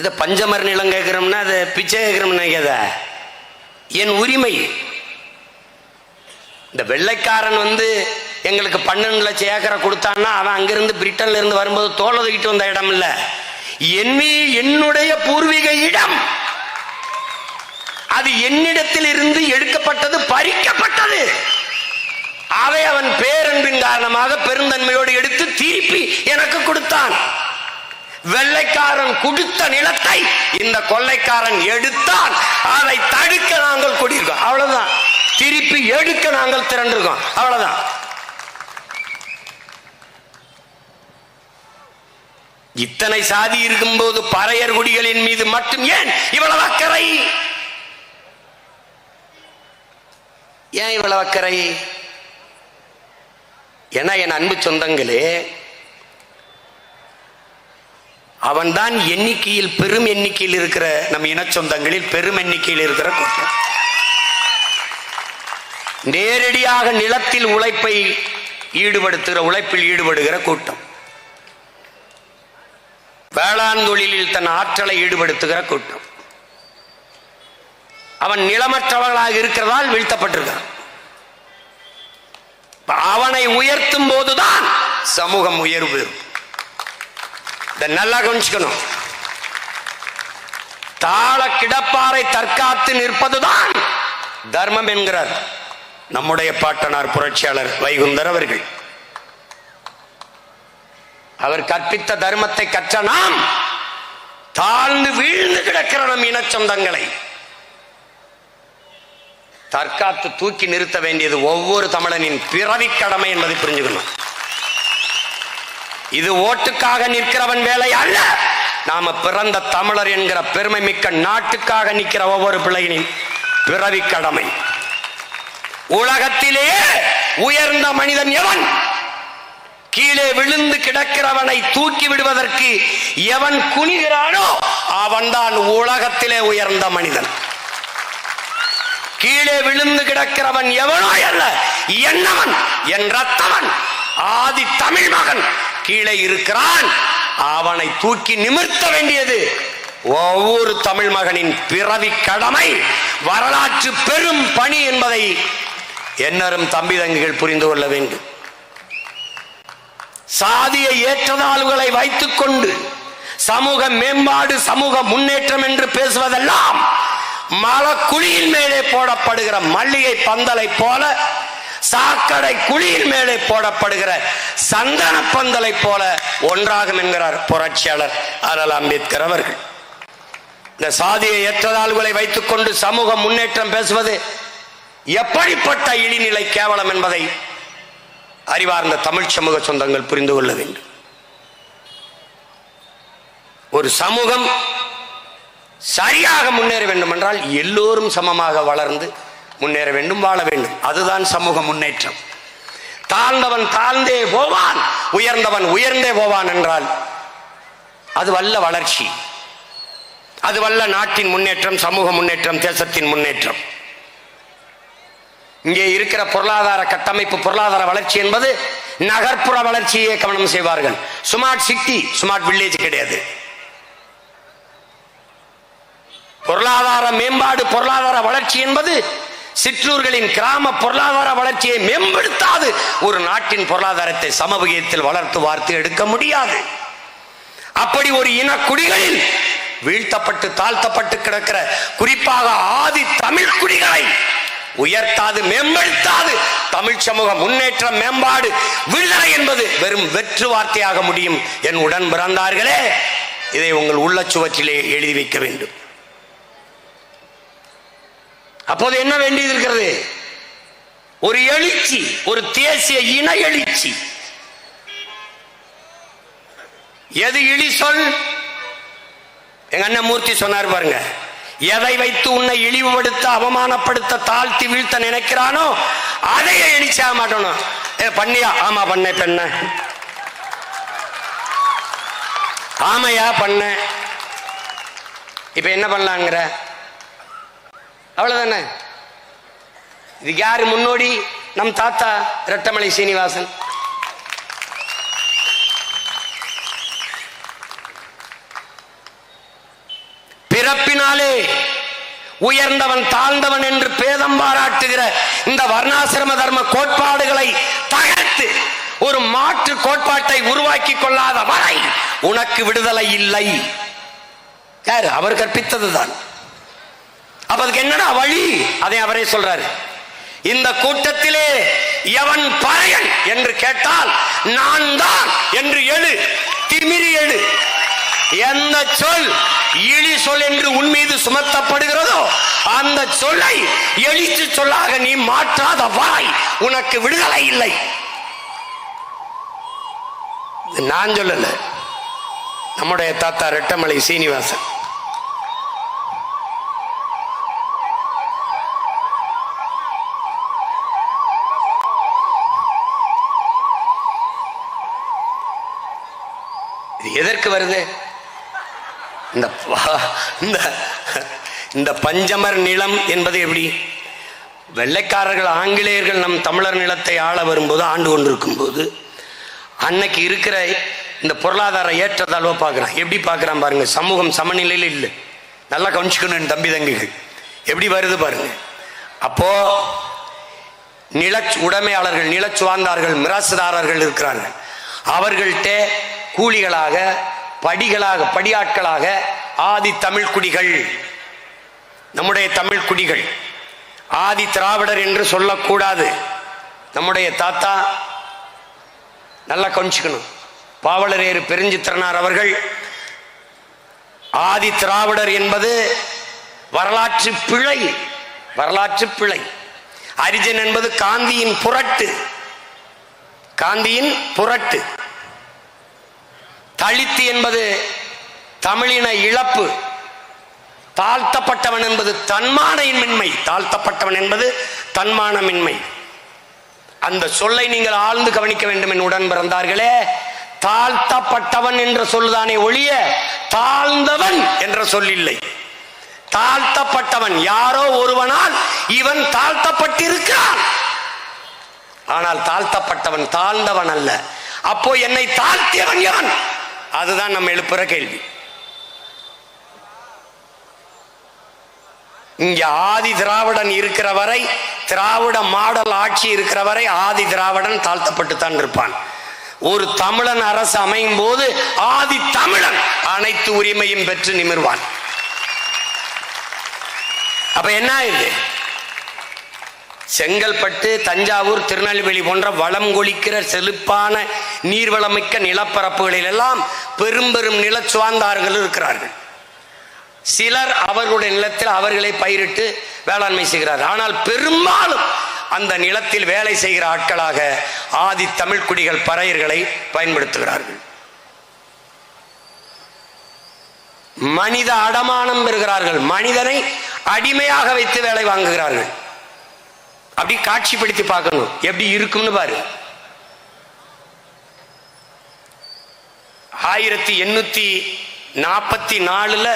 இதை பஞ்சமர் நிலம் கேட்குறோம்னா அதை பிச்சை கேட்குறோம்னு நினைக்காத. என் உரிமை. இந்த வெள்ளைக்காரன் வந்து எங்களுக்கு பன்னெண்டு லட்சம் ஏக்கரை கொடுத்தான்னா அவன் அங்கிருந்து பிரிட்டன்ல இருந்து வரும்போது தோலை தூக்கிட்டு வந்த இடம் இல்ல என்மீ என்னுடைய பூர்வீக இடம். அது என்னிடத்தில் இருந்து எடுக்கப்பட்டது பறிக்கப்பட்டது. அதை அவன் பேரன்பின் காரணமாக பெருந்தன்மையோடு எடுத்து திருப்பி எனக்கு கொடுத்தான். வெள்ளைக்காரன் கொடுத்த நிலத்தை இந்த கொள்ளைக்காரன் எடுத்தால் அதை தடுக்க நாங்கள் கூடியிருக்கோம். அவ்வளவுதான். திருப்பி எடுக்க நாங்கள் திரண்டிருக்கோம். அவ்வளவுதான். இத்தனை சாதி இருக்கும்போது பறையர் குடிகளின் மீது மட்டும் ஏன் இவ்வளவு அக்கறை? ஏன் இவ்வளவு அக்கறை? ஏன்னா என் அன்பு சொந்தங்களே அவன்தான் எண்ணிக்கையில் பெரும் எண்ணிக்கையில் இருக்கிற நம் இன சொந்தங்களில் பெரும் எண்ணிக்கையில் இருக்கிற கூட்டம். நேரடியாக நிலத்தில் உழைப்பை ஈடுபடுத்துகிற உழைப்பில் ஈடுபடுகிற கூட்டம். வேளாண் தொழிலில் தன் ஆற்றலை ஈடுபடுத்துகிற கூட்டம். அவன் நிலமற்றவர்களாக இருக்கிறதால் வீழ்த்தப்பட்டிருக்கிறான். அவனை உயர்த்தும் போதுதான் சமூகம் உயர்வு பெறும். இதை நல்லா கவனிச்சுக்கணும். தாள கிடப்பாரை தற்காத்து நிற்பதுதான் தர்மம் என்கிறார் நம்முடைய பாட்டனார் புரட்சியாளர் வைகுந்தர் அவர்கள். அவர் கற்பித்த தர்மத்தை கற்ற நாம் தாழ்ந்து வீழ்ந்து கிடக்கிற நம் இனச்சொந்தங்களை தற்காத்து தூக்கி நிறுத்த வேண்டியது ஒவ்வொரு தமிழனின் பிறவி கடமை என்பதை புரிஞ்சுக்கணும். இது ஓட்டுக்காக நிற்கிறவன் வேலை அல்ல. நாம பிறந்த தமிழர் என்கிற பெருமை மிக்க நாட்டுக்காக நிற்கிற ஒவ்வொரு பிள்ளையினின் பிறவி கடமை. உலகத்திலேயே உயர்ந்த மனிதன் எவன்? கீழே விழுந்து கிடக்கிறவனை தூக்கி விடுவதற்கு எவன் குனிகிறானோ அவன்தான் உலகத்திலே உயர்ந்த மனிதன். கீழே விழுந்து கிடக்கிறவன் எவனோ அல்ல என்னவன்? என் ரத்தவன் ஆதி தமிழ் மகன் கீழே இருக்கிறான். அவனை தூக்கி நிமிர்த்த வேண்டியது. ஒவ்வொரு தமிழ் மகனின் பிறவி கடமை வரலாற்று பெரும் பணி என்பதை என்னரும் தம்பி தங்கிகள் புரிந்து கொள்ள வேண்டும். சாதிய ஏற்றதாழ்வுகளை வைத்துக் கொண்டு சமூக மேம்பாடு சமூக முன்னேற்றம் என்று பேசுவதெல்லாம் மலக்குழியின் மேலே போடப்படுகிற மல்லிகை பந்தலை போல சாக்கடை குழியின் மேலே போடப்படுகிற சந்தன பந்தலை போல ஒன்றாகும் என்கிறார் புரட்சியாளர் அருள் அம்பேத்கர் அவர்கள். இந்த சாதியை ஏற்றதாள்களை வைத்துக் கொண்டு சமூக முன்னேற்றம் பேசுவது எப்படிப்பட்ட இழிநிலை கேவலம் என்பதை அறிவார்ந்த தமிழ் சமூக சொந்தங்கள் புரிந்து கொள்ள வேண்டும். ஒரு சமூகம் சரியாக முன்னேற வேண்டும் என்றால் எல்லோரும் சமமாக வளர்ந்து முன்னேற வேண்டும் வாழ வேண்டும். அதுதான் சமூக முன்னேற்றம். தாழ்ந்தவன் தாழ்ந்தே போவான் உயர்ந்தவன் உயர்ந்தே போவான் என்றால் அது வல்ல வளர்ச்சி. அது வல்ல நாட்டின் முன்னேற்றம் சமூக முன்னேற்றம் தேசத்தின் முன்னேற்றம். இங்கே இருக்கிற பொருளாதார கட்டமைப்பு பொருளாதார வளர்ச்சி என்பது நகர்ப்புற வளர்ச்சியை கவனம் செய்வார்கள். ஸ்மார்ட் சிட்டி ஸ்மார்ட் வில்லேஜ் கிடையாது. பொருளாதார மேம்பாடு பொருளாதார வளர்ச்சி என்பது சிற்றூர்களின் கிராம பொருளாதார வளர்ச்சியை மேம்படுத்தாது. ஒரு நாட்டின் பொருளாதாரத்தை சமவகியத்தில் வளர்த்து வார்த்து எடுக்க முடியாது. அப்படி ஒரு இன குடிகளில் வீழ்த்தப்பட்டு தாழ்த்தப்பட்டு கிடக்கிற குறிப்பாக ஆதி தமிழ் குடிகளை உயர்த்தாது மேம்படுத்தாது. தமிழ் சமூக முன்னேற்றம் மேம்பாடு விடுதலை என்பது வெறும் வெற்று வார்த்தையாக முடியும். என் உடன் பிறந்தார்களே இதை உங்கள் உள்ள சுவற்றிலே எழுதி வைக்க வேண்டும். அப்போது என்ன வேண்டியது இருக்கிறது? ஒரு எழுச்சி ஒரு தேசிய இன எழுச்சி. எது இழி சொல்? எங்க அண்ணன் மூர்த்தி சொன்னார் பாருங்க. எதை வைத்து உன்னை இழிவுபடுத்த அவமானப்படுத்த தாழ்த்தி வீழ்த்த நினைக்கிறானோ அதையே இழிச்சாக மாட்டணும் ஏ பண்ணியா? ஆமா பண்ண பெண்ண ஆமையா பண்ண இப்ப என்ன பண்ணலாங்கிற? அவ்வளவுதானே? இதுக்கு யாரு முன்னோடி? நம் தாத்தா ரெட்டமலை சீனிவாசன். பிறப்பினாலே உயர்ந்தவன் தாழ்ந்தவன் என்று பேதம் பாராட்டுகிற இந்த வர்ணாசிரம தர்ம கோட்பாடுகளை தகர்த்து ஒரு மாற்று கோட்பாட்டை உருவாக்கி கொள்ளாத வரை உனக்கு விடுதலை இல்லை. யார்? அவர் கற்பித்ததுதான். அப்ப அதுக்கு என்னடா வழி? அதை அவரே சொல்றாரு. இந்த கூட்டத்திலே எவன் பறையன் என்று கேட்டால் நான் தான் என்று எழு. திமிரி எழு. எந்த சொல் இழி சொல் என்று உன் மீது சுமத்தப்படுகிறதோ அந்த சொல்லை எழுச்சி சொல்லாக நீ மாற்றாத வாய் உனக்கு விடுதலை இல்லை. நான் சொல்லல. நம்முடைய தாத்தா ரெட்டமலை சீனிவாசன். எதற்கு வருது? இந்த இந்த இந்த பஞ்சமர் நிலம் என்பது எப்படி? வெள்ளைக்காரர்கள் ஆங்கிலேயர்கள் நம் தமிழர் நிலத்தை ஆள வரும்போது ஆண்டு கொண்டிருக்கும் போது அன்னைக்கு இருக்கிற இந்த பொருளாதார ஏற்றத்தாழ்வை பார்க்குறான். எப்படி பார்க்குறான் பாருங்க சமூகம் சமநிலையில் இல்லை. நல்லா கவனிச்சுக்கணும் என் தம்பி தங்கிகள். எப்படி வருது பாருங்க. அப்போ நில உடைமையாளர்கள் நிலச்சுவார்ந்தார்கள் மிராசுதாரர்கள் இருக்கிறாங்க அவர்கள்ட்ட கூலிகளாக படிகளாக படியாட்களாக ஆதி தமிழ் குடிகள். நம்முடைய தமிழ் குடிகள். ஆதி திராவிடர் என்று சொல்லக்கூடாது. நம்முடைய தாத்தா நல்லா கொஞ்சிக்கணும் பாவலரேறு பெருஞ்சித்திரனார் அவர்கள் ஆதி திராவிடர் என்பது வரலாற்று பிழை. வரலாற்று பிழை. அரிஜன் என்பது காந்தியின் புரட்டு. காந்தியின் புரட்டு. தலித்து என்பது தமிழின இழப்பு. தாழ்த்தப்பட்டவன் என்பது தன்மானமின்மை தாழ்த்தப்பட்டவன் என்பது தன்மானமின்மை. அந்த சொல்லை நீங்கள் ஆழ்ந்து கவனிக்க வேண்டும் என் உடன் பிறந்தார்களே. தாழ்த்தப்பட்டவன் என்ற சொல்லுதானே ஒழிய தாழ்ந்தவன் என்ற சொல் இல்லை தாழ்த்தப்பட்டவன் யாரோ ஒருவனால் இவன் தாழ்த்தப்பட்டிருக்கிறான். ஆனால் தாழ்த்தப்பட்டவன் தாழ்ந்தவன் அல்ல. அப்போ என்னை தாழ்த்தியவன் யான்? அதுதான் நம்ம எழுப்புற கேள்வி. இங்க ஆதி திராவிடன் இருக்கிற வரை திராவிட மாடல் ஆட்சி இருக்கிற வரை ஆதி திராவிடன் தாழ்த்தப்பட்டுத்தான் இருப்பான். ஒரு தமிழன் அரசு அமையும் போது ஆதி தமிழன் அனைத்து உரிமையும் பெற்று நிமிர்வான். அப்ப என்ன இது? செங்கல்பட்டு தஞ்சாவூர் திருநெல்வேலி போன்ற வளம் கொளிக்கிற செழிப்பான நீர்வளமிக்க நிலப்பரப்புகளில் எல்லாம் பெரும் பெரும் நிலச்சுவார்ந்தார்கள் இருக்கிறார்கள். சிலர் அவர்களுடைய நிலத்தில் அவர்களை பயிரிட்டு வேளாண்மை செய்கிறார்கள். ஆனால் பெரும்பாலும் அந்த நிலத்தில் வேலை செய்கிற ஆட்களாக ஆதி தமிழ் குடிகள் பறையர்களை பயன்படுத்துகிறார்கள். மனித அடமானம் பெறுகிறார்கள். மனிதனை அடிமையாக வைத்து வேலை வாங்குகிறார்கள். அப்படி காட்சிப்படுத்தி பார்க்கணும். எப்படி இருக்கும்னு பாரு. ஆயிரத்தி எண்ணூத்தி நாற்பத்தி நாலுல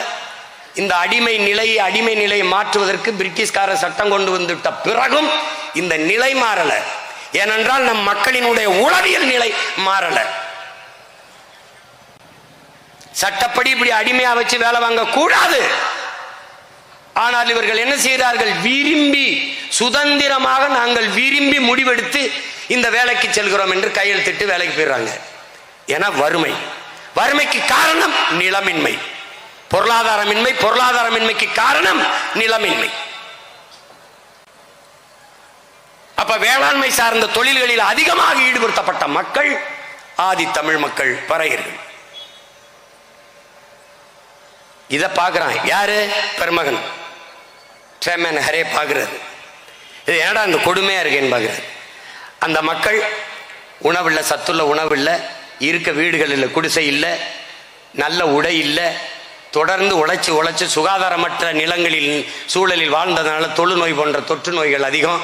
இந்த அடிமை நிலையை அடிமை நிலையை மாற்றுவதற்கு பிரிட்டிஷ்கார சட்டம் கொண்டு வந்துவிட்ட பிறகும் இந்த நிலை மாறல. ஏனென்றால் நம் மக்களினுடைய உளவியல் நிலை மாறல. சட்டப்படி இப்படி அடிமையா வச்சு வேலை வாங்க கூடாது ஆனால் இவர்கள் என்ன செய்கிறார்கள் விரும்பி சுதந்திரமாக நாங்கள் விரும்பி முடிவெடுத்து இந்த வேலைக்கு செல்கிறோம் என்று கையெழுத்திட்டு வேலைக்கு போயிடுறாங்க. ஏன்னா வறுமை. வறுமைக்கு காரணம் நிலமின்மை. பொருளாதாரமின்மை பொருளாதாரமின்மைக்கு காரணம் நிலமின்மை. அப்ப வேளாண்மை சார்ந்த தொழில்களில் அதிகமாக ஈடுபடுத்தப்பட்ட மக்கள் ஆதி தமிழ் மக்கள் பறையர்கள். இதை பார்க்குறான் யாரு? பெருமகன். சேமன் ஹரே பார்க்கிறது இது ஏடா இந்த கொடுமையாக இருக்கேன்னு பார்க்குறேன் அந்த மக்கள் உணவில்லை சத்துள்ள உணவில்லை இருக்க வீடுகள் இல்லை குடிசை இல்லை நல்ல உடை இல்லை தொடர்ந்து உழைச்சி உழைச்சி சுகாதாரமற்ற நிலங்களில் சூழலில் வாழ்ந்ததுனால தொழுநோய் போன்ற தொற்று நோய்கள் அதிகம்.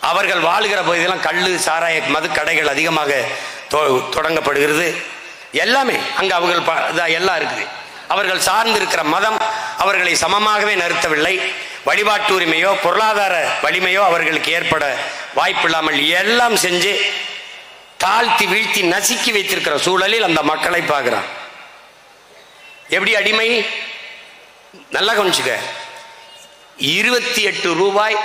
அவர்கள் வாழ்கிற பகுதியெல்லாம் கல் சாராய மது கடைகள் அதிகமாக தொ- தொடங்கப்படுகிறது. எல்லாமே அங்கே அவர்கள் ப- எல்லாம் இருக்குது. அவர்கள் சார்ந்திருக்கிற மதம் அவர்களை சமமாகவே நிறுத்தவில்லை. வழிபாட்டு உரிமையோ பொருளாதார வலிமையோ அவர்களுக்கு ஏற்பட வாய்ப்பில்லாமல் எல்லாம் செஞ்சு தாழ்த்தி வீழ்த்தி நசுக்கி வைத்திருக்கிற சூழலில் அந்த மக்களை பார்க்கிறான். எப்படி அடிமை? நல்லா கவனிச்சுக்க. இருபத்தி எட்டு ரூபாய்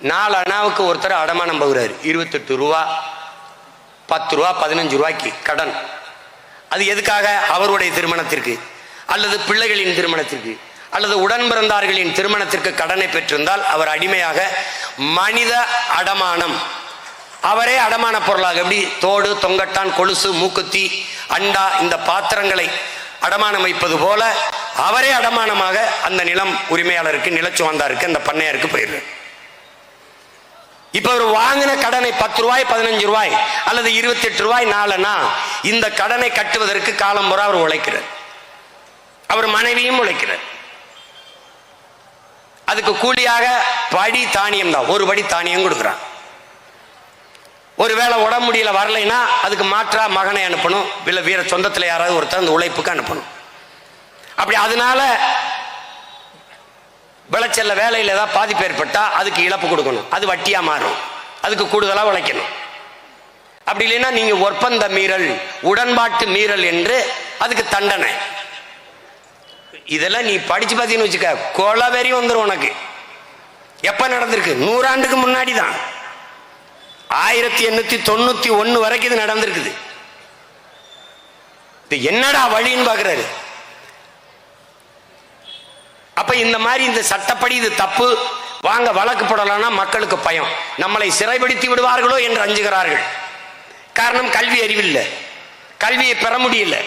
நாலு அணாவுக்கு ஒருத்தர் அடமானம் போகிறாரு. இருபத்தெட்டு ரூபா பத்து ரூபா பதினஞ்சு ரூபாய்க்கு கடன். அது எதுக்காக? அவருடைய திருமணத்திற்கு. அல்லது பிள்ளைகளின் திருமணத்திற்கு. அல்லது உடன் பிறந்தார்களின் திருமணத்திற்கு கடனை பெற்றிருந்தால் அவர் அடிமையாக மனித அடமானம். அவரே அடமான பொருளாக எப்படி? தோடு தொங்கட்டான் கொலுசு மூக்குத்தி அண்டா இந்த பாத்திரங்களை அடமானம் வைப்பது போல அவரே அடமானமாக அந்த நிலம் உரிமையாளருக்கு நிலச்சுவந்தாருக்கு அந்த பண்ணையாருக்கு போயிடுறார். இப்ப அவர் வாங்கின கடனை பத்து ரூபாய் பதினஞ்சு ரூபாய் அல்லது இருபத்தி எட்டு ரூபாய் நாலுனா இந்த கடனை கட்டுவதற்கு காலம் முறை அவர் உழைக்கிறார். அவர் மனைவியும் உழைக்கிறார். அதுக்கு கூலியாக படி தானியம் தான். ஒரு படி தானியம் கொடுக்குறான். ஒருவேளை உடம்பு முடியல வரலைன்னா அதுக்கு மாற்றா மகனை அனுப்பணும். இல்லை வீர சொந்தத்தில் யாராவது ஒருத்தர் அந்த உழைப்புக்கு அனுப்பணும். அப்படி அதனால விளைச்சல்ல வேலையில் ஏதாவது பாதிப்பு ஏற்பட்டால் அதுக்கு இழப்பு கொடுக்கணும். அது வட்டியாக மாறும். அதுக்கு கூடுதலாக உழைக்கணும். அப்படி இல்லைன்னா நீங்கள் ஒப்பந்த மீறல் உடன்பாட்டு மீறல் என்று அதுக்கு தண்டனை. இதெல்லாம் நீ படிச்சு பார்த்தீங்கன்னு வச்சுக்க கொலவெறி வந்துடும் உனக்கு. எப்ப நடந்திருக்கு? நூறாண்டுக்கு முன்னாடி தான் ஆயிரத்தி எண்ணூத்தி தொண்ணூத்தி ஒன்று வரைக்கும் இது நடந்திருக்குது. இது என்னடா வழின்னு பாக்குறாரு. அப்ப இந்த மாதிரி இந்த சட்டப்படி இது தப்பு. வாங்க வழக்கு போடலாம்னா மக்களுக்கு பயம். நம்மளை சிறைப்படுத்தி விடுவார்களோ என்று அஞ்சுகிறார்கள். காரணம் கல்வி அறிவில்லை. கல்வியை பெற முடியல.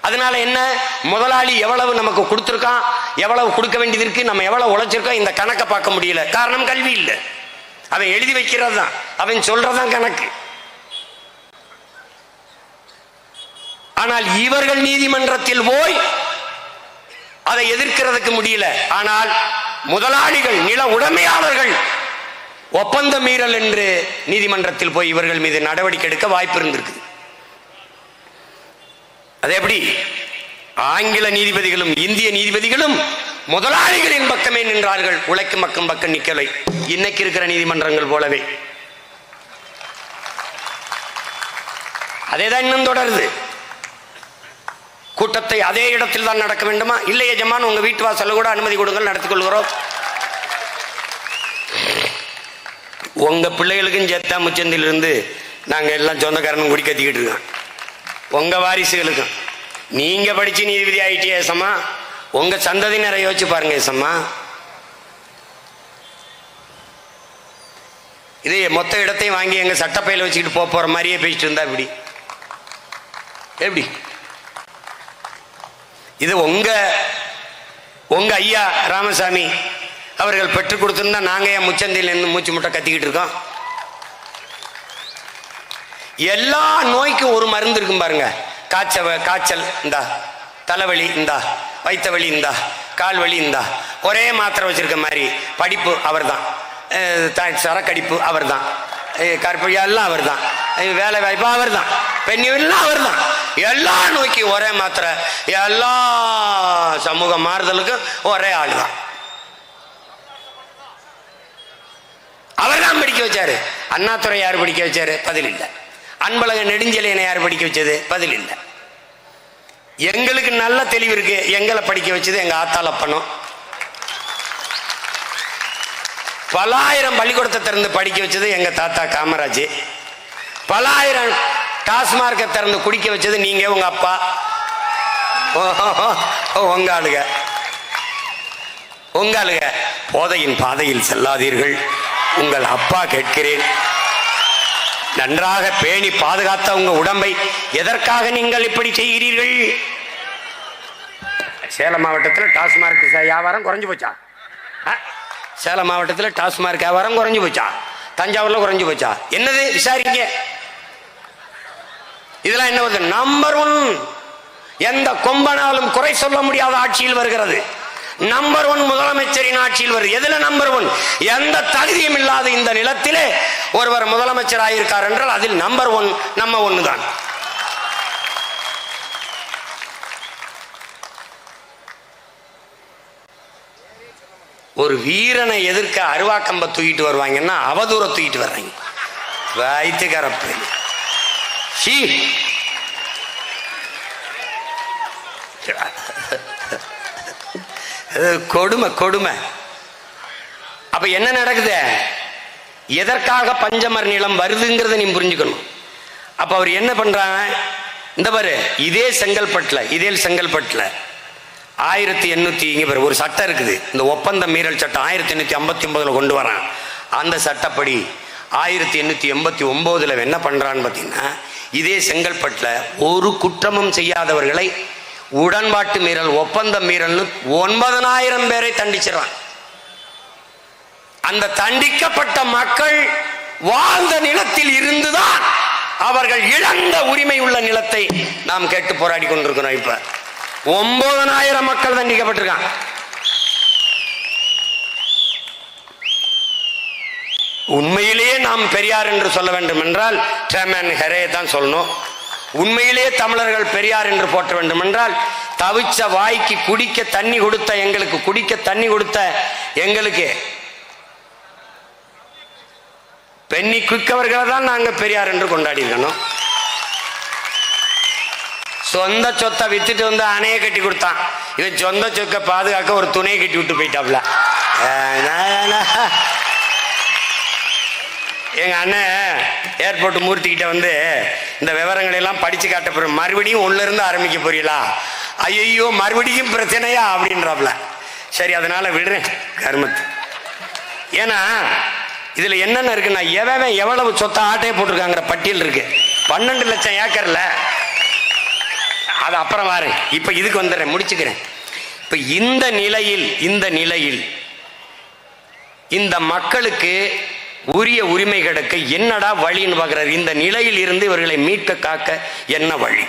அதனால என்ன? முதலாளி எவ்வளவு நமக்கு கொடுத்துருக்கான்? எவ்வளவு கொடுக்க வேண்டியது இருக்கு? நம்ம எவ்வளவு உழைச்சிருக்கோம்? இந்த கணக்கை பார்க்க முடியல. காரணம் கல்வி இல்லை. அவன் எழுதி வைக்கிறது தான் அவன் சொல்றதான் கணக்கு. ஆனால் இவர்கள் நீதிமன்றத்தில் போய் அதை எதிர்க்கிறதுக்கு முடியல. ஆனால் முதலாளிகள் நில உடைமையாளர்கள் ஒப்பந்த மீறல் என்று நீதிமன்றத்தில் போய் இவர்கள் மீது நடவடிக்கை எடுக்க வாய்ப்பு இருந்திருக்கு அது எப்படி? ஆங்கில நீதிபதிகளும் இந்திய நீதிபதிகளும் முதலாளிகளின் பக்கமே நின்றார்கள். உழைக்கும் பக்கம் பக்கம் நிக்கலை. இன்னைக்கு இருக்கிற நீதிமன்றங்கள் போலவே. அதேதான் இன்னும் தொடருது. கூட்டத்தை அதே இடத்தில் தான் நடக்க வேண்டுமா? இல்லை எஜமான் உங்க வீட்டு வாசல கூட அனுமதி கொடுங்கள் நடத்தி கொள்கிறோம். உங்க பிள்ளைகளுக்கும் ஜெத்தா முச்சந்திலிருந்து நாங்க எல்லாம் சொந்தக்காரனும் குடி கத்திக்கிட்டு இருக்கோம். உங்க வாரிசுகளுக்கும் நீங்க படிச்சு நீதிபதி ஆயிட்டே ஏசம்மா. உங்க சந்ததியினரை யோசிச்சு பாருங்க ஏசம்மா. இது மொத்த இடத்தையும் வாங்கி எங்க சட்டப்பையில வச்சுக்கிட்டு போக போற மாதிரியே பேசிட்டு இருந்தா இப்படி. எப்படி? இது உங்க உங்க ஐயா ராமசாமி அவர்கள் பெற்றுக் கொடுத்துருந்தா நாங்க ஏன் முச்சந்தில இருந்து மூச்சு முட்டை கத்திக்கிட்டு இருக்கோம்? எல்லா நோய்க்கும் ஒரு மருந்து இருக்கும் பாருங்க. காய்ச்சல் காய்ச்சல் இந்தா. தலைவலி இந்தா. வைத்த வலி இந்தா. கால் வலி இந்தா. ஒரே மாத்திரை வச்சிருக்க மாதிரி. படிப்பு அவர் தான் சரக்கடிப்பு அவர் தான் எல்லாம் அவர் தான் வேலை வாய்ப்பாக அவர் தான் பெண் அவர் தான் எல்லா நோய்க்கும் ஒரே மாத்திரை. எல்லா சமூக மாறுதலுக்கும் ஒரே ஆள் தான் அவர் தான் படிக்க வச்சாரு. அண்ணாதுரை யார் படிக்க வச்சாரு? பதில் இல்லை. அன்பழக நெடுஞ்செலியனை யார் படிக்க வச்சது? பதில் இல்லை. எங்களுக்கு நல்ல தெளிவு இருக்கு. எங்களை படிக்க வச்சது எங்க ஆத்தால பணம் பலாயிரம் பள்ளிக்கூடத்தை திறந்து படிக்க வச்சது எங்க தாத்தா காமராஜ். பலாயிரம் டாஸ்மார்க்கை திறந்து குடிக்க வச்சது நீங்க உங்க அப்பா. உங்க ஆளுக உங்க ஆளுக போதையின் பாதையில் செல்லாதீர்கள். உங்கள் அப்பா கேட்கிறேன். நன்றாக பேணி பாதுகாத்த உங்க உடம்பை எதற்காக நீங்கள் இப்படி செய்கிறீர்கள்? சேலம் மாவட்டத்தில் டாஸ்மார்க் வியாபாரம் குறைஞ்சு போச்சா? சேலம் மாவட்டத்தில் டாஸ்மார்க் வியாபாரம் குறைஞ்சு போச்சா? தஞ்சாவூர்ல குறைஞ்சு போச்சா? என்னது விசாரிங்க. இதெல்லாம் என்ன வருது? நம்பர் ஒன் எந்த கொம்பனாலும் குறை சொல்ல முடியாத ஆட்சியில் வருகிறது. நம்பர் ஒன் முதலமைச்சரின் ஆட்சியில் வருது. எதுல நம்பர் ஒன் எந்த தகுதியும் இல்லாத இந்த நிலத்திலே ஒருவர் முதலமைச்சர் ஆயிருக்கார் என்றால் அதில் நம்பர் ஒன் நம்ம ஒண்ணுதான். ஒரு வீரனை எதிர்க்க அருவாக்கம்ப தூக்கிட்டு வருவாங்கன்னா அவதூற தூக்கிட்டு வர்றாங்க. வைத்துக்கரப்பு ஷீ கொடுமை கொடுமை. அப்ப என்ன நடக்குது? எதற்காக பஞ்சமர் நிலம் வருதுங்கிறத நீ புரிஞ்சுக்கணும். அப்ப அவர் என்ன பண்றாங்க இந்த பாரு இதே செங்கல்பட்டுல இதே செங்கல்பட்டுல. ஆயிரத்தி எண்ணூத்தி இங்க பாரு ஒரு சட்டம் இருக்குது. இந்த ஒப்பந்த மீறல் சட்டம் ஆயிரத்தி எண்ணூத்தி ஐம்பத்தி ஒன்பதுல கொண்டு வரான். அந்த சட்டப்படி ஆயிரத்தி எண்ணூத்தி எண்பத்தி ஒன்பதுல என்ன பண்றான்னு பாத்தீங்கன்னா இதே செங்கல்பட்டுல ஒரு குற்றமும் செய்யாதவர்களை உடன்பாட்டு மீறல் ஒப்பந்த மீறல்னு ஒன்பதனாயிரம் பேரை தண்டிச்சிடறான் அந்த தண்டிக்கப்பட்ட மக்கள் வாழ்ந்த நிலத்தில் இருந்துதான் அவர்கள் இழந்த உரிமை உள்ள நிலத்தை நாம் கேட்டு போராடி கொண்டிருக்கிறோம் இப்ப. ஒன்பதனாயிரம் மக்கள் தண்டிக்கப்பட்டிருக்கான் உண்மையிலேயே நாம் பெரியார் என்று சொல்ல வேண்டும் என்றால் ட்ரெமன் ஹெரே தான் சொல்லணும். உண்மையிலேயே தமிழர்கள் பெரியார் என்று போற்ற வேண்டும் என்றால் தவிச்ச வாய்க்கு குடிக்க தண்ணி கொடுத்த எங்களுக்கு குடிக்க தண்ணி கொடுத்த எங்களுக்கு பெண்ணி குக்கவர்களை தான் நாங்க பெரியார் என்று கொண்டாடி இருக்கணும் சொந்த சொத்தை வித்துட்டு வந்து அணையை கட்டி கொடுத்தான். இவன் சொந்த சொத்தை பாதுகாக்க ஒரு துணையை கட்டி விட்டு போயிட்டாப்ல. எங்கள் எங்க அண்ணன் ஏர்போர்ட் மூர்த்திக்கிட்ட வந்து இந்த விவரங்களை எல்லாம் படிச்சு காட்ட மறுபடியும் உள்ள இருந்து ஆரம்பிக்க போறீங்களா? ஐயோ மறுபடியும் பிரச்சனையா? அப்படின்றாப்ல. சரி அதனால் விடுறேன் கருமத்து. ஏன்னா இதில் என்னென்ன இருக்குன்னா எவன் எவ்வளவு சொத்தை ஆட்டையை போட்டிருக்காங்கிற பட்டியல் இருக்கு. பன்னெண்டு லட்சம் ஏக்கர்ல. அது அப்புறம் வாரு இப்போ இதுக்கு வந்துடுறேன் முடிச்சுக்கிறேன். இப்போ இந்த நிலையில் இந்த நிலையில் இந்த மக்களுக்கு உரிய உரிமை கிடைக்க என்னடா வழின்னு பார்க்கிறார். இந்த நிலையில் இருந்து இவர்களை மீட்க காக்க என்ன வழி?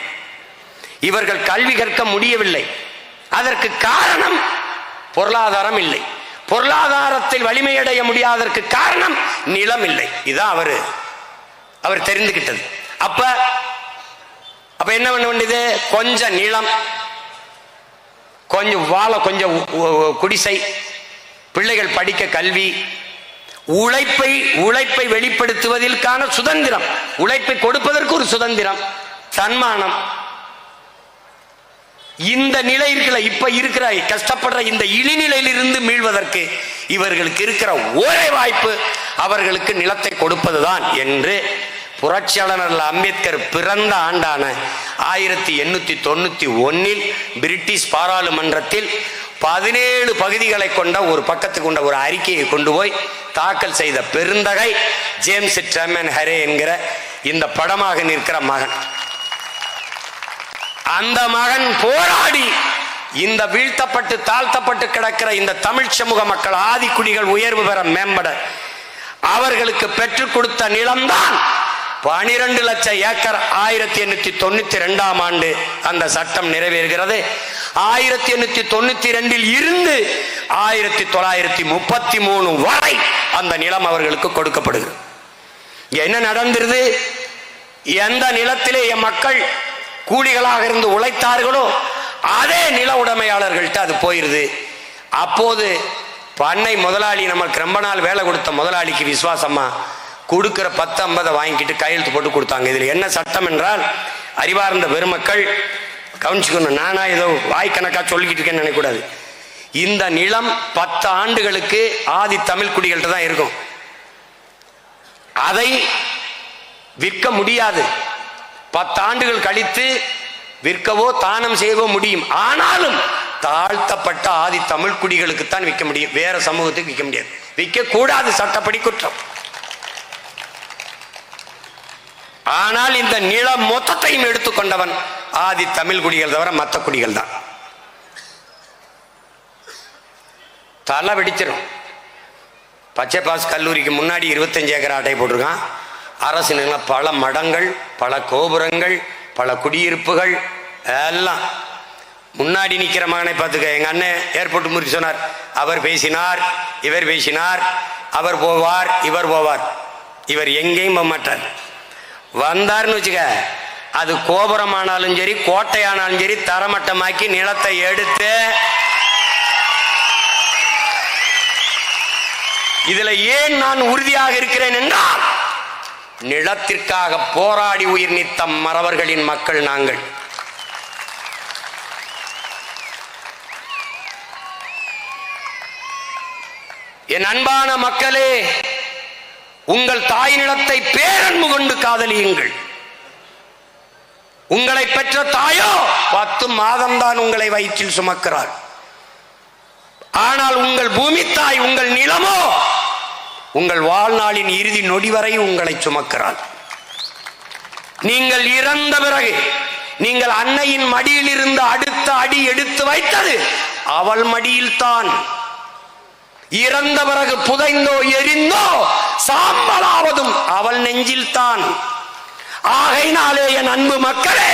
இவர்கள் கல்வி கற்க முடியவில்லை. அதற்கு காரணம் பொருளாதாரம் இல்லை. பொருளாதாரத்தில் வலிமையடைய முடியாததற்கு காரணம் நிலம் இல்லை. இதான் அவரு. அவர் தெரிந்துகிட்டது. அப்ப அப்ப என்ன பண்ண வேண்டியது? கொஞ்சம் நிலம் கொஞ்சம் வாழ கொஞ்சம் குடிசை பிள்ளைகள் படிக்க கல்வி உழைப்பை உழைப்பை வெளிப்படுத்துவதற்கான சுதந்திரம். உழைப்பை கொடுப்பதற்கு ஒரு சுதந்திரம். தன்மானம் இந்த நிலை இருக்கிற இப்ப இருக்கிற கஷ்டப்படுற இந்த இழிநிலையிலிருந்து மீள்வதற்கு இவர்களுக்கு இருக்கிற ஒரே வாய்ப்பு அவர்களுக்கு நிலத்தை கொடுப்பதுதான் என்று புரட்சியாளர் அம்பேத்கர் பிறந்த ஆண்டான ஆயிரத்தி எண்ணூத்தி தொண்ணூத்தி ஒன்னில் பிரிட்டிஷ் பாராளுமன்றத்தில் பதினேழு பகுதிகளை கொண்ட ஒரு பக்கத்து கொண்ட ஒரு அறிக்கையை கொண்டு போய் தாக்கல் செய்த பெருந்தகை ஜேம்ஸ் ட்ரெமன் ஹரே என்கிற இந்த படமாக நிற்கிற மகன். அந்த மகன் போராடி இந்த வீழ்த்தப்பட்டு தாழ்த்தப்பட்டு கிடக்கிற இந்த தமிழ் சமூக மக்கள் ஆதிக்குடிகள் உயர்வு பெற மேம்பட அவர்களுக்கு பெற்றுக் கொடுத்த நிலம்தான் பனிரெண்டு லட்சம் ஏக்கர் ஆயிரத்தி எண்ணூத்தி தொண்ணூத்தி ரெண்டாம் ஆண்டு அந்த சட்டம் நிறைவேறுகிறது. ஆயிரத்தி எண்ணூத்தி தொண்ணூத்தி ரெண்டில் இருந்து ஆயிரத்தி தொள்ளாயிரத்தி முப்பத்தி மூணு வரை அந்த நிலம் அவர்களுக்கு கொடுக்கப்படுகிறது. என்ன நடந்திருது? எந்த நிலத்திலே என் மக்கள் கூலிகளாக இருந்து உழைத்தார்களோ அதே நில உடைமையாளர்கள்ட்ட அது போயிருது. அப்போது பண்ணை முதலாளி நமக்கு ரொம்ப நாள் வேலை கொடுத்த முதலாளிக்கு விசுவாசமா கொடுக்கிற பத்து ஐம்பதை வாங்கிக்கிட்டு கையெழுத்து போட்டு கொடுத்தாங்க. இதில் என்ன சட்டம் என்றால் அறிவார்ந்த பெருமக்கள் கவனிச்சுக்கணும் நானா ஏதோ வாய்க்கணக்கா சொல்லிக்கிட்டு இருக்கேன்னு நினைக்கூடாது இந்த நிலம் பத்து ஆண்டுகளுக்கு ஆதி தமிழ் குடிகள்கிட்ட தான் இருக்கும். அதை விற்க முடியாது. பத்து ஆண்டுகள் கழித்து விற்கவோ தானம் செய்யவோ முடியும். ஆனாலும் தாழ்த்தப்பட்ட ஆதி தமிழ் குடிகளுக்குத்தான் விற்க முடியும். வேற சமூகத்துக்கு விற்க முடியாது. விற்க கூடாது சட்டப்படி குற்றம். ஆனால் இந்த நிலம் மொத்தத்தையும் எடுத்துக்கொண்டவன் ஆதி தமிழ் குடிகள் தவிர மற்ற குடிகள் தான். தலை வெடிச்சிடும் பச்சை பாஸ் கல்லூரிக்கு முன்னாடி இருபத்தஞ்சு ஏக்கர் ஆட்டை போட்டிருக்கான். அரசு நிலம் பல மடங்கள் பல கோபுரங்கள் பல குடியிருப்புகள் எல்லாம். முன்னாடி நிற்கிற மகனை பார்த்துக்க எங்கள் அண்ணன் ஏர்போர்ட் முறிச்சு சொன்னார். அவர் பேசினார் இவர் பேசினார் அவர் போவார் இவர் போவார். இவர் எங்கேயும் போக மாட்டார். வந்தார்னு வச்சுக்க அது கோபுரமானாலும் சரி கோட்டையானாலும் சரி தரமட்டமாக்கி நிலத்தை எடுத்து இதுல ஏன் நான் உறுதியாக இருக்கிறேன் என்றால் நிலத்திற்காக போராடி உயிர் நீத்த மறவர்களின் மக்கள் நாங்கள். என் அன்பான மக்களே உங்கள் தாய் நிலத்தை பேரன்பு கொண்டு காதலியுங்கள். உங்களை பெற்ற தாயோ பத்து மாதம்தான் உங்களை வயிற்றில் சுமக்கிறார் ஆனால் உங்கள் பூமி தாய் உங்கள் நிலமோ? உங்கள் வாழ்நாளின் இறுதி நொடி வரை உங்களை சுமக்கிறாள். நீங்கள் இறந்த பிறகு நீங்கள் அன்னையின் மடியில் இருந்து அடுத்த அடி எடுத்து வைத்தது அவள் மடியில்தான். இறந்த பிறகு புதைந்தோ எரிந்தோ சாம்பலாவதும் அவள் நெஞ்சில்தான். ஆகையினாலே என் அன்பு மக்களே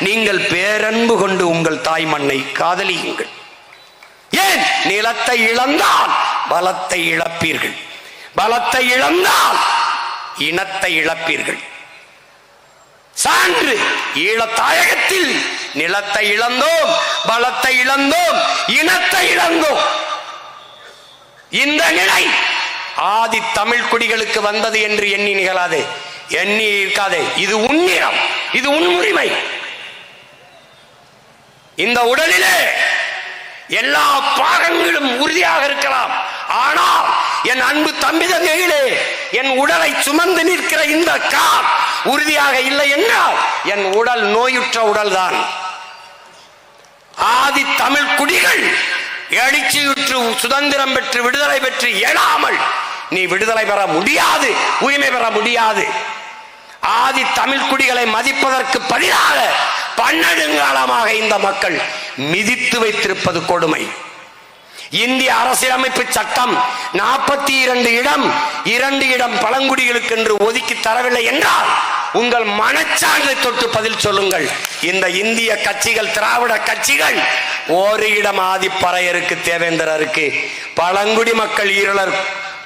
நீங்கள் பேரன்பு கொண்டு உங்கள் தாய் மண்ணை காதலியுங்கள். ஏன்? நிலத்தை இழந்தால் பலத்தை இழப்பீர்கள். பலத்தை இழந்தால் இனத்தை இழப்பீர்கள். சான்று ஈழத்தாயகத்தில் நிலத்தை இழந்தோம் பலத்தை இழந்தோம் இனத்தை இழந்தோம். இந்த நிலை ஆதி தமிழ் குடிகளுக்கு வந்தது என்று எண்ணி நிகழாது எண்ணி இருக்காதே. இது உன்னிடம் இது உன் இந்த உடலிலே எல்லா பாகங்களும் உறுதியாக இருக்கலாம். ஆனால் என் அன்பு தம்பி தங்கையிலே என் உடலை சுமந்து நிற்கிற இந்த கால் உறுதியாக இல்லை என்றால் என் உடல் நோயுற்ற உடல்தான். ஆதி தமிழ் குடிகள் எழுச்சியுற்று சுதந்திரம் பெற்று விடுதலை பெற்று எழாமல் நீ விடுதலை பெற முடியாது உரிமை பெற முடியாது. ஆதி தமிழ் குடிகளை மதிப்பதற்கு பதிலாக பன்னெடுங்காலமாக இந்த மக்கள் மிதித்து வைத்திருப்பது கொடுமை. இந்திய அரசியலமைப்பு சட்டம் நாற்பத்தி இரண்டு இடம் இரண்டு இடம் பழங்குடிகளுக்கு என்று ஒதுக்கி தரவில்லை என்றால் உங்கள் மனச்சான்றை தொட்டு பதில் சொல்லுங்கள். இந்த இந்திய கட்சிகள் திராவிட கட்சிகள் ஒரு இடம் ஆதிப்பறையருக்கு தேவேந்திரருக்கு பழங்குடி மக்கள் ஈரலர்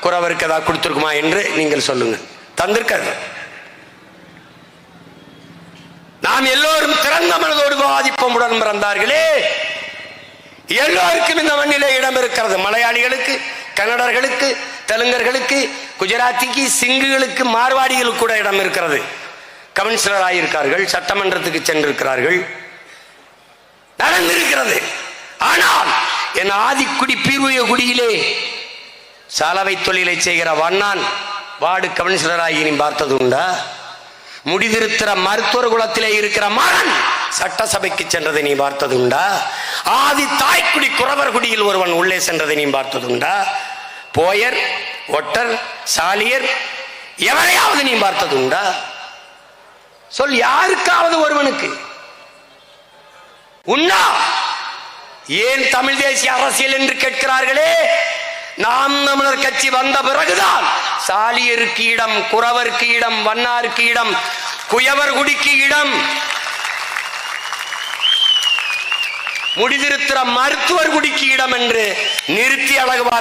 குறவருக்கு ஏதாவது கொடுத்துருக்குமா என்று நீங்கள் சொல்லுங்கள். தந்திருக்கிறது. நாம் எல்லோரும் திறந்த மனதோடு வாதிப்பமுடன் பிறந்தார்களே. எல்லோருக்கும் இந்த மண்ணிலே இடம் இருக்கிறது. மலையாளிகளுக்கு கன்னடர்களுக்கு தெலுங்கர்களுக்கு குஜராத்திக்கு சிங்குகளுக்கு மார்வாடிகளுக்கு கூட இடம் இருக்கிறது. கவுன்சிலர் ஆகியிருக்கார்கள் சட்டமன்றத்துக்கு சென்றிருக்கிறார்கள். நடந்திருக்கிறது. ஆனால் என் ஆதிக்குடி பீர்வய குடியிலே சாலவை தொழிலை செய்கிற வண்ணான் வார்டு கவுன்சிலராகி நீ பார்த்தது உண்டா? முடிதிருத்திர மருத்துவர் குலத்திலே இருக்கிற மகன் சட்டசபைக்கு சென்றதை நீ பார்த்ததுண்டா? ஆதி தாய்க்குடி குறவர் குடியில் ஒருவன் உள்ளே சென்றதை நீ பார்த்ததுண்டா? போயர் ஒட்டர் சாலியர் எவரையாவது நீ பார்த்ததுண்டா? சொல் யாருக்காவது ஒருவனுக்கு. உண்ணா. ஏன் தமிழ் தேசிய அரசியல் என்று கேட்கிறார்களே? நாம் தமிழர் கட்சி வந்த பிறகுதான் சாலியருக்கு இடம் குறவருக்கு இடம் வண்ணாருக்கு இடம் குயவர் குடிக்கு இடம். முடிதிருத்திர மருத்துவர் குடிக்கு இடம் என்று நிறுத்தி அழகுவார்.